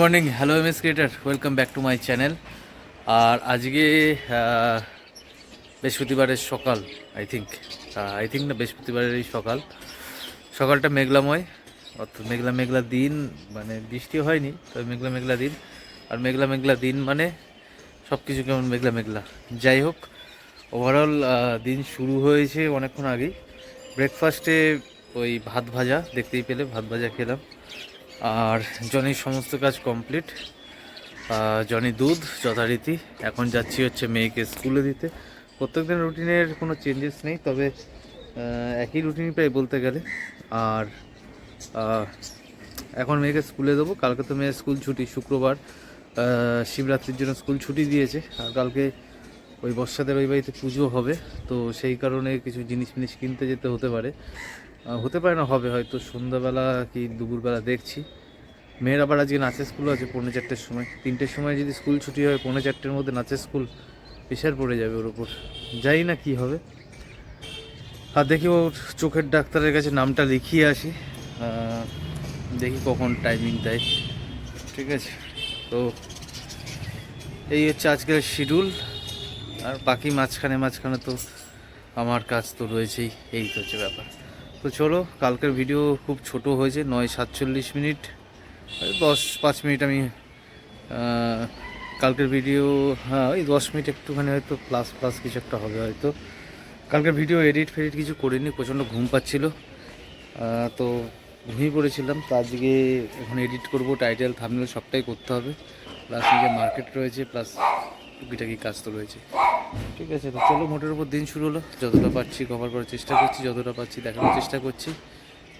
Morning hello M S creator welcome back to my channel আর আজকে বৃহস্পতিবারের সকাল I think I think না বৃহস্পতিবারের এই সকাল। সকালটা মেঘলাময় অর্থাৎ মেঘলা মেঘলা দিন মানে বৃষ্টি হয়নি, তবে মেঘলা মেঘলা দিন। আর মেঘলা মেঘলা দিন মানে সব কিছু কেমন মেঘলা মেঘলা। যাই হোক ওভারঅল দিন শুরু হয়েছে অনেকক্ষণ আগেই। ব্রেকফাস্টে ওই ভাত ভাজা, দেখতেই পেলে, ভাত ভাজা খেলাম। আর জনির সমস্ত কাজ কমপ্লিট। জনি দুধ, যথারীতি। এখন যাচ্ছি হচ্ছে মেয়েকে স্কুলে দিতে। প্রত্যেকদিন রুটিনের কোনো চেঞ্জেস নেই, তবে একই রুটিনই প্রায় বলতে গেলে। আর এখন মেয়েকে স্কুলে দেবো। কালকে তো মেয়ের স্কুল ছুটি, শুক্রবার। শিবরাত্রির জন্য স্কুল ছুটি দিয়েছে। আর কালকে ওই বর্ষাদের ওই বাড়িতে পুজো হবে। তো সেই কারণে কিছু জিনিস ফিনিস কিনতে যেতে হতে পারে। হতে পারে না, হবে। হয়তো সন্ধ্যাবেলা কি দুপুরবেলা দেখছি। মেয়ের আবার আজকে নাচের স্কুল আছে, পৌনে চারটের সময়। তিনটের সময় যদি স্কুল ছুটি হয়, পৌনে চারটের মধ্যে নাচের স্কুল প্রেশার পড়ে যাবে ওর উপর। জানি না কি হবে। আর দেখি ওর চোখের ডাক্তারের কাছে নামটা লিখিয়ে আসি। দেখি কখন টাইমিং দেয়। ঠিক আছে? তো এই হচ্ছে আজকের শিডিউল আর বাকি মাঝখানে মাঝখানে তো আমার কাজ তো রয়েছেই। এই তো হচ্ছে ব্যাপার। তো চলো, কালকের ভিডিও খুব ছোট হয়েছে, নয় সাতচল্লিশ মিনিট। দশ, পাঁচ মিনিট আমি কালকের ভিডিও হ্যাঁ ওই দশ মিনিট একটুখানি হয়তো প্লাস প্লাস কিছু একটা হবে হয়তো। কালকের ভিডিও এডিট ফেডিট কিছু করিনি, প্রচণ্ড ঘুম পাচ্ছিল। তো ঘুমিয়ে পড়েছিলাম, তো আজকে এখন এডিট করব টাইটেল থামনেল সবটাই করতে হবে। প্লাস নিজে মার্কেট রয়েছে প্লাস টুকিটাকি কাজ তো রয়েছে। ঠিক আছে, তো চলো মোটের উপর দিন শুরু হলো। যতটা পারছি কভার করার চেষ্টা করছি, যতটা পারছি দেখানোর চেষ্টা করছি।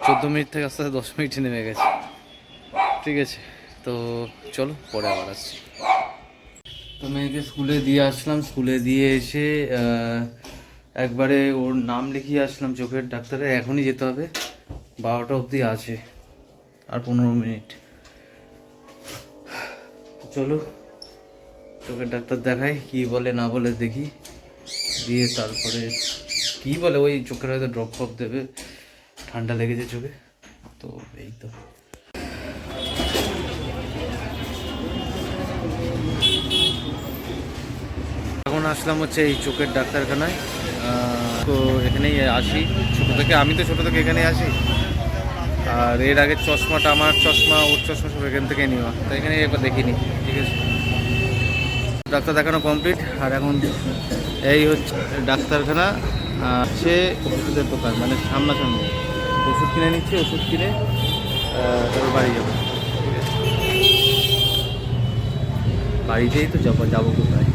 চোদ্দ মিনিট থেকে আস্তে আস্তে দশ মিনিটে নেমে গেছে। ঠিক আছে, তো চলো পরে আবার আসছি। তো মেয়েকে স্কুলে দিয়ে আসলাম। স্কুলে দিয়ে এসে একবারে ওর নাম লিখিয়ে আসলাম চোখের ডাক্তারে। এখনই যেতে হবে। বারোটা অবধি আছে, আর পনেরো মিনিট। চলো চোখের ডাক্তার দেখাই, কি বলে না বলে দেখি। দিয়ে তারপরে কি বলে, ওই চোখের হয়তো ড্রপ ফ্রপ দেবে, ঠান্ডা লেগেছে চোখে। তো এই তো। এখন আসলাম হচ্ছে এই চোখের ডাক্তারখানায়। তো এখানেই আসি। ছোটো থেকে, আমি তো ছোটো থেকে এখানেই আসি। আর এর আগে চশমাটা, আমার চশমা, ওর চশমা সব এখান থেকে নেওয়া। তো এখানে একবার দেখিনি, ঠিক আছে? ডাক্তার দেখানো কমপ্লিট আর এখন এই হচ্ছে ডাক্তারখানা সে ওষুধের দোকান মানে সামনাসামনি। ওষুধ কিনে নিচ্ছি ওষুধ কিনে তারপর বাড়ি যাব। বাড়িতেই তো যাব যাব কোথায়?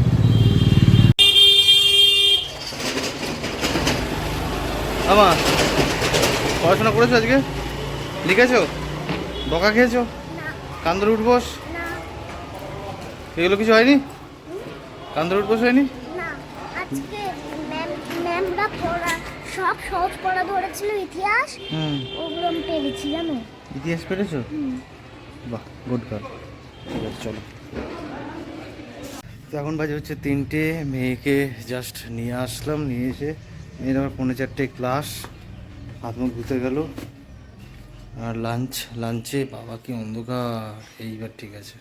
আমা পড়াশোনা করেছ আজকে? লিখেছো? বকা খেয়েছো? কান্দর উঠবস? এগুলো কিছু হয়নি? কান্দর উঠবস হয়নি না আজকে ম্যাম ম্যামরা পড়া সব সহজ পড়া ধরেছিল ইতিহাস হুম। ওগুলো আমি পেরেছি জানো? ইতিহাস পেরেছ? বাহ গুড গার্ল ঠিক আছে চলো। তো এখন বাজে হচ্ছে তিনটে মেয়েকে জাস্ট নিয়ে আসলাম নিয়ে এসে মেয়ের আমার পৌনে চারটে ক্লাস হাত মুখ ধুতে গেল। আর লাঞ্চ লাঞ্চে বাবা কি অন্ধকার এইবার ঠিক আছে।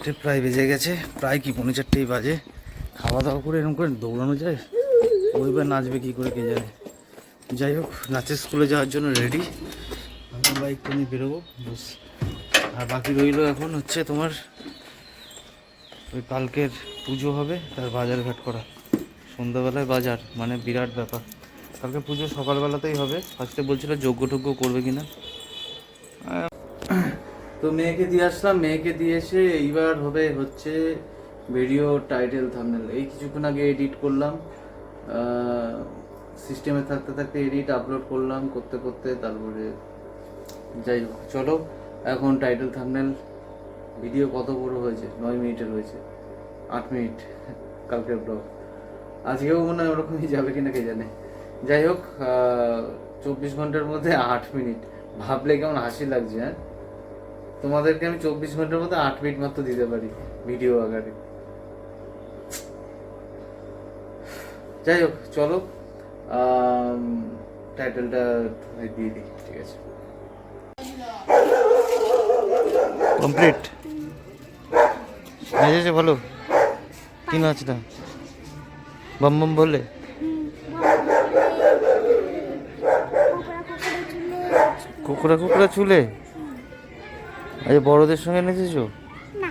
চারটে প্রায় বেজে গেছে, প্রায় কি পৌনে চারটেই বাজে। খাওয়া দাওয়া করে এরকম করে দৌড়ানো যায়? ওইবার নাচবে কি করে কে জানে? যাই হোক, নাচের স্কুলে যাওয়ার জন্য রেডি আমি বাইক নিয়ে বেরোবো বস আর বাকি রইল এখন হচ্ছে তোমার, ওই কালকের পুজো হবে, তার বাজার ঘাট করা। সন্ধ্যাবেলায় বাজার মানে বিরাট ব্যাপার। কালকে পুজো সকালবেলাতেই হবে। ফার্স্টে বলছিল যজ্ঞ টজ্ঞ করবে কিনা। তো মেয়েকে দিয়ে আসলাম। মেয়েকে দিয়ে এসে এইবার হবে হচ্ছে ভিডিও টাইটেল থাম্বনেল এই কিছুক্ষণ আগে এডিট করলাম। সিস্টেমে থাকতে থাকতে এডিট আপলোড করলাম, করতে করতে তারপরে যাই হোক, চলো। এখন টাইটেল থাম্বনেল ভিডিও কত বড় হয়েছে? নয় মিনিটের হয়েছে। আট মিনিট। কালকের ব্লগ আজকেও মনে হয় ওরকমই যাবে কিনা কে জানে। যাই হোক চব্বিশ ঘণ্টার মধ্যে আট মিনিট। ভাবলে কেমন হাসি লাগছে হ্যাঁ? তোমাদেরকে আমি চব্বিশ ঘণ্টার মধ্যে আট মিনিট মাত্র দিতে পারি ভিডিও আকারে। যাই হোক চলো টাইটেলটা দিয়ে দিই ঠিক আছে? কমপ্লিট মেজেছে বলো। কি নাচটা? বম বম বললে কোকড়া কোকড়া চুলে কুকুরা কুকুরা চুলে? আচ্ছা বড়দের সঙ্গে নেচেছো না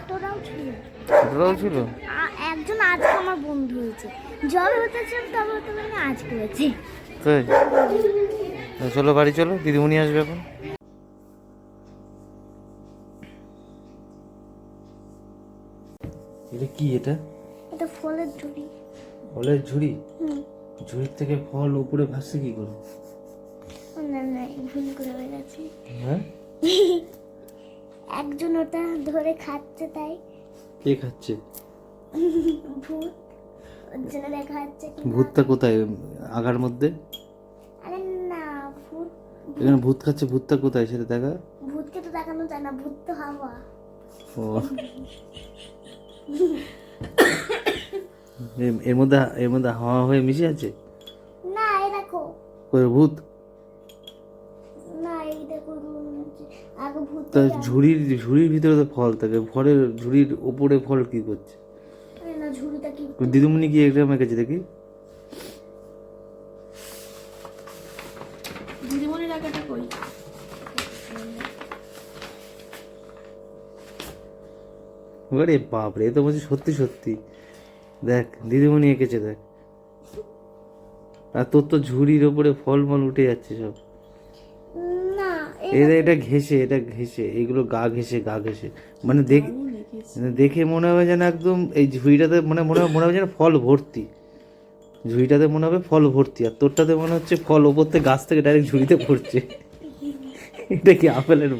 ছোটরাও ছিল। ছোটরাও ছিল? একজন আজকে আমার বন্ধু হয়েছে। জবে তবে হতে পারে না আজকে হয়েছে। তাই? তা চলো বাড়ি চলো দিদিমণি আসবে এখন। এটা কি এটা? এটা ফলের ঝুড়ি। ফলের ঝুড়ি? ঝুড়ির থেকে ফল উপরে ভাসছে কি করে? না না ভুল করে হয়ে গেছে। হ্যাঁ? একজন ওটা ধরে খাচ্ছে তাই। কে খাচ্ছে? ভূত। ওর জন্য দেখা যাচ্ছে কি ভূতটা কোথায়? আগার মধ্যে? আরে না ভূত। এখানে ভূত খাচ্ছে ভূতটা কোথায় সেটা দেখা? ভূতকে তো দেখানো যায় না ভূত তো হাওয়া। ও। এর- এর মধ্যে এর মধ্যে হাওয়া হয়ে মিশে আছে? না এই দেখো। কই ভূত? তা ঝুড়ির ঝুড়ির ভিতরে তো ফল থাকে ফলের ঝুড়ির ওপরে ফল কি করছে? আরে না ঝুড়িটা কি দিদিমণি কি একটা মেখেছে দেখি? দিদিমণির আঁকাটা কই? আরে বাপরে এ তো বলছি সত্যি সত্যি। দেখ দিদিমণি এঁকেছে দেখ। আর তোর তো ঝুড়ির ওপরে ফল মল উঠে যাচ্ছে সব। এটা এটা ঘেসে এটা ঘেসে এগুলো গা ঘেসে গা ঘেসে মানে দেখ মানে দেখে মনে হবে যেন একদম এই ঝুড়িটাতে মানে মনে হবে মনে হবে যেন ফল ভর্তি। ঝুড়িটাতে মনে হবে ফল ভর্তি আর তোরটাতে মনে হচ্ছে ফল ওপর থেকে গাছ থেকে ডাইরেক্ট ঝুড়িতে পড়ছে। এটা কি আপেলের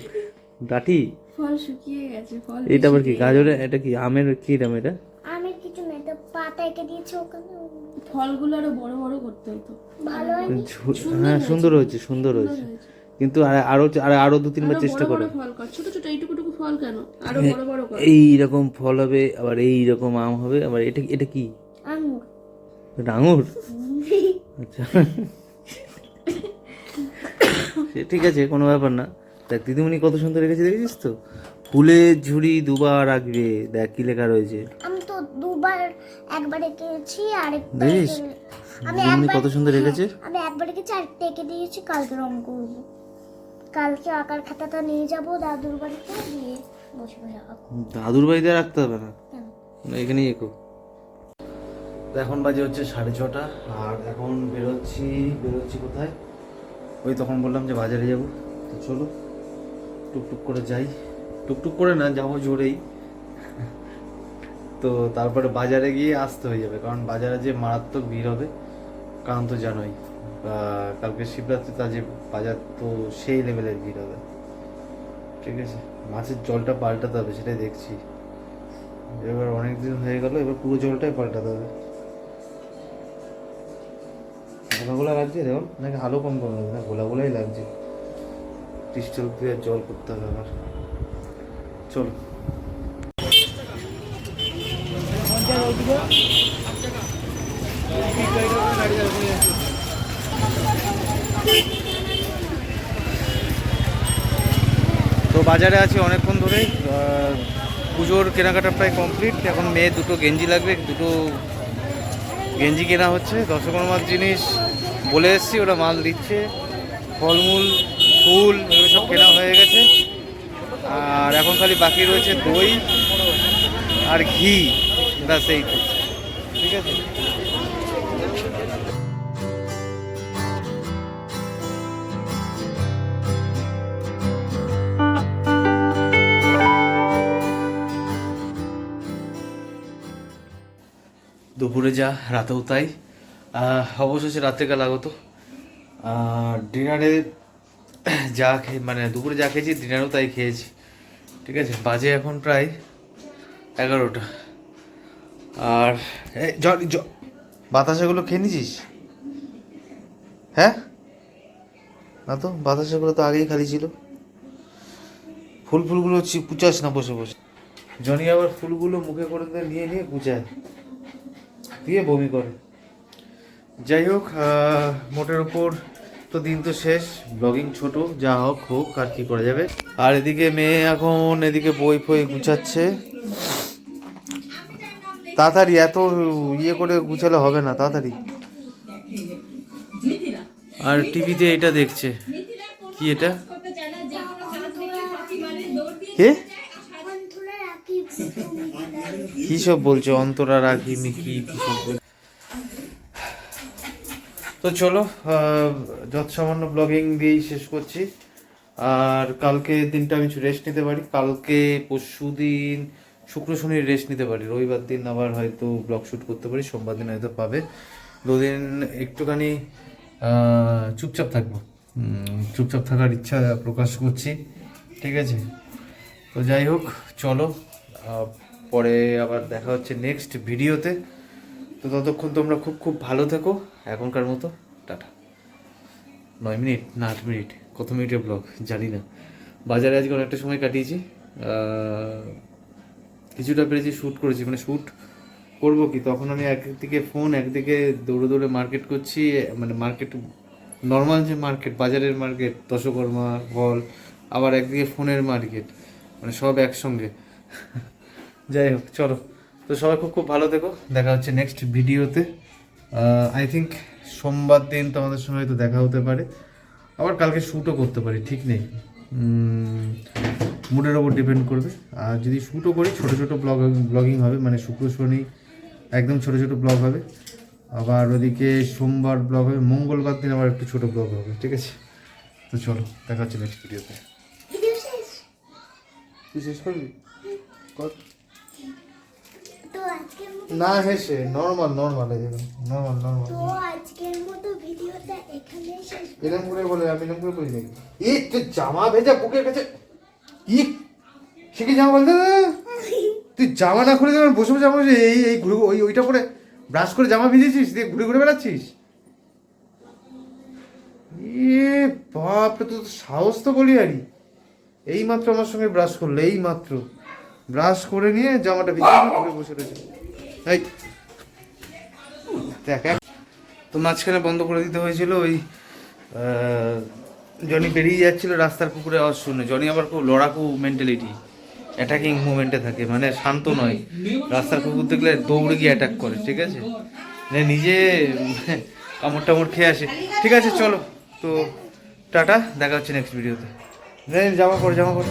ডাটি? ফল শুকিয়ে গেছে ফল এটা আবার কি গাজরের এটা কি আমের কি দাম এটা? আমি কিছু নেই তো পাতা এঁকে দিয়েছে ওখানে। ফলগুলো আরও বড় বড় করতে হতো। ভালো ঝু- হ্যাঁ সুন্দর হয়েছে সুন্দর হয়েছে। কিন্তু আর আরও আর আরও দু তিনবার চেষ্টা করো। ছোট ছোট এইটুকুটুকু ফল কেন? আরও বড় বড় কর। এই রকম ফল হবে আবার এই রকম আম হবে আবার এটা এটা কি? আঙুর। এটা আঙুর? আচ্ছা। সে ঠিক আছে কোনো ব্যাপার না। দেখ দিদিমণি কত সুন্দর রেখেছে দেখেছিস তো? ফুলের ঝুড়ি দুবার রাখবে দেখ কি লেখা রয়েছে। আমি তো দুবার একবার এঁকেছি আরেকটা দেখিস আমি দিদিমণি কত সুন্দর রেখেছে আমি একবার এঁকেছি এঁকে দিয়েছি কালকে রং করব। কালকে আঁকার খাতাটা নিয়ে যাব দাদুর বাড়িতে দিয়ে বসে বসে দাদুর বাড়িতে রাখতে হবে না? এখানেই এঁকো। এখন বাজে হচ্ছে সাড়ে ছটা আর এখন বেরোচ্ছি বেরোচ্ছি কোথায়? ওই তখন বললাম যে বাজারে যাব। তো চলো টুকটুক করে যাই। টুকটুক করে না যাব জোরেই। তো তারপরে বাজারে গিয়ে আসতে হয়ে যাবে কারণ বাজারে যে মারাত্মক ভিড় হবে কারণ তো জানোই কালকে শিবরাত্রিতে যে বাজার, তো সেই লেভেলের ভিড় হবে। ঠিক আছে? মাছের জলটা পাল্টাতে হবে, সেটাই দেখছি। এবার অনেক দিন হয়ে গেল, এবার পুরো জলটাই পাল্টাতে হবে। গোলা গোলা লাগছে দেওয়াল নাকি আলো কম কম লাগছে? না গোলা গোলাই লাগছে। ক্রিস্টাল ক্লিয়ার জল করতে হবে আবার চলো তো বাজারে আছি অনেকক্ষণ ধরেই। পুজোর কেনাকাটা প্রায় কমপ্লিট এখন মেয়ে দুটো গেঞ্জি লাগবে, দুটো গেঞ্জি কেনা হচ্ছে। দশকর দশকর্মার জিনিস বলে এসছি, ওরা মাল দিচ্ছে। ফলমূল, ফুল, এগুলো সব কেনা হয়ে গেছে। আর এখন খালি বাকি রয়েছে দই আর ঘি। ব্যাস, এই। ঠিক আছে? দুপুরে যা, রাতেও তাই। অবশেষে রাত্রেকাল আগত। ডিনারে যা খেয়ে মানে দুপুরে যা খেয়েছি, ডিনারেও তাই খেয়েছি। ঠিক আছে, বাজে এখন প্রায় এগারোটা। আর বাতাসাগুলো খেয়ে নিছিস? হ্যাঁ? না তো, বাতাসাগুলো তো আগেই খালি ছিল। ফুল ফুলগুলো কুচাস না বসে বসে। জনি আবার ফুলগুলো মুখে করে নিয়ে নিয়ে কুচায় দিয়ে বমি করে। যাই হোক মোটের ওপর তো দিন তো শেষ। ব্লগিং ছোট যা হোক হোক আর কি করা যাবে। আর এদিকে মেয়ে এখন এদিকে বই ফই গুছাচ্ছে। তাড়াতাড়ি এত ইয়ে করে গুছালে হবে না তাড়াতাড়ি। আর টিভিতে এটা দেখছে। কি এটা? কে বন্ধুরা রাখি কি সব বলছো? অন্তরা রাখি মিকি, কি সব তো চলো যত সামান্য ব্লগিং দিয়েই শেষ করছি। আর কালকে দিনটা আমি রেস্ট নিতে পারি। কালকে পরশু দিন শুক্র, শনি রেস্ট নিতে পারি। রবিবার দিন আবার হয়তো ব্লগ শ্যুট করতে পারি। সোমবার দিন হয়তো পাবে। দুদিন একটুখানি চুপচাপ থাকব। চুপচাপ থাকার ইচ্ছা প্রকাশ করছি। ঠিক আছে? তো যাই হোক, চলো পরে আবার দেখা হচ্ছে নেক্সট ভিডিওতে। তো ততক্ষণ তোমরা খুব খুব ভালো থেকো, এখনকার মতো, টাটা। নয় মিনিট, না আট মিনিট, কত মিনিটের ব্লগ জানি না। বাজারে আজকে অনেকটা সময় কাটিয়েছি। কিছুটা পেরেছি শ্যুট করেছি মানে শ্যুট করব কি? তখন আমি একদিকে ফোন একদিকে দৌড়ে দৌড়ে মার্কেট করছি মানে মার্কেট নর্মাল যে মার্কেট বাজারের মার্কেট দশকর্মা হল আবার একদিকে ফোনের মার্কেট মানে সব একসঙ্গে। যাই হোক চলো। তো সবাই খুব খুব ভালো থেকো। দেখা হচ্ছে নেক্সট ভিডিওতে আই থিঙ্ক সোমবার দিন তোমাদের সঙ্গে হয়তো দেখা হতে পারে। আবার কালকে শ্যুটও করতে পারি ঠিক নেই। মুডের ওপর ডিপেন্ড করবে। আর যদি শ্যুটও করি ছোটো ছোটো ব্লগ ব্লগিং হবে মানে শুক্র শনি একদম ছোটো ছোটো ব্লগ হবে। আবার ওদিকে সোমবার ব্লগ হবে মঙ্গলবার দিন আবার একটু ছোটো ব্লগ হবে ঠিক আছে? তো চলো দেখা হচ্ছে নেক্সট ভিডিওতে ভিডিও শেষ? তুই শেষ করবি? আজকের মতো না হেসে নর্মাল নর্মাল নরমাল নর্মাল তো আজকের মতো ভিডিওটা এখানেই শেষ এরকম করে বলে আমি এরকম করে করি নাকি এই তুই জামা ভেজা বুকের কাছে ই সে কি জামা বলতে তুই জামা না খুলে দেবেন বসে বসে আমার এই এই ঘুরে ওই ওইটা পরে ব্রাশ করে জামা ভিজেছিস দিয়ে ঘুরে ঘুরে বেড়াচ্ছিস? এ বাপরে তো সাহস তো বলি আরি এই মাত্র আমার সঙ্গে ব্রাশ করলে এই মাত্র ব্রাশ করে নিয়ে জামাটা ভিজে ঘুরে বসে রয়েছে। এই। দেখ তো মাঝখানে বন্ধ করে দিতে হয়েছিল, ওই জনি বেরিয়ে যাচ্ছিল রাস্তার কুকুরে আওয়াজ শুনে জনি আবার খুব লড়াকু মেন্টালিটি অ্যাটাকিং মুভমেন্টে থাকে মানে শান্ত নয়। রাস্তার কুকুর দেখলে দৌড়ে গিয়ে অ্যাটাক করে, ঠিক আছে? মানে নিজে, কামড় টামড় খেয়ে আসে। ঠিক আছে, চলো। তো টাটা, দেখা হচ্ছে নেক্সট ভিডিওতে জামা পর জামা পর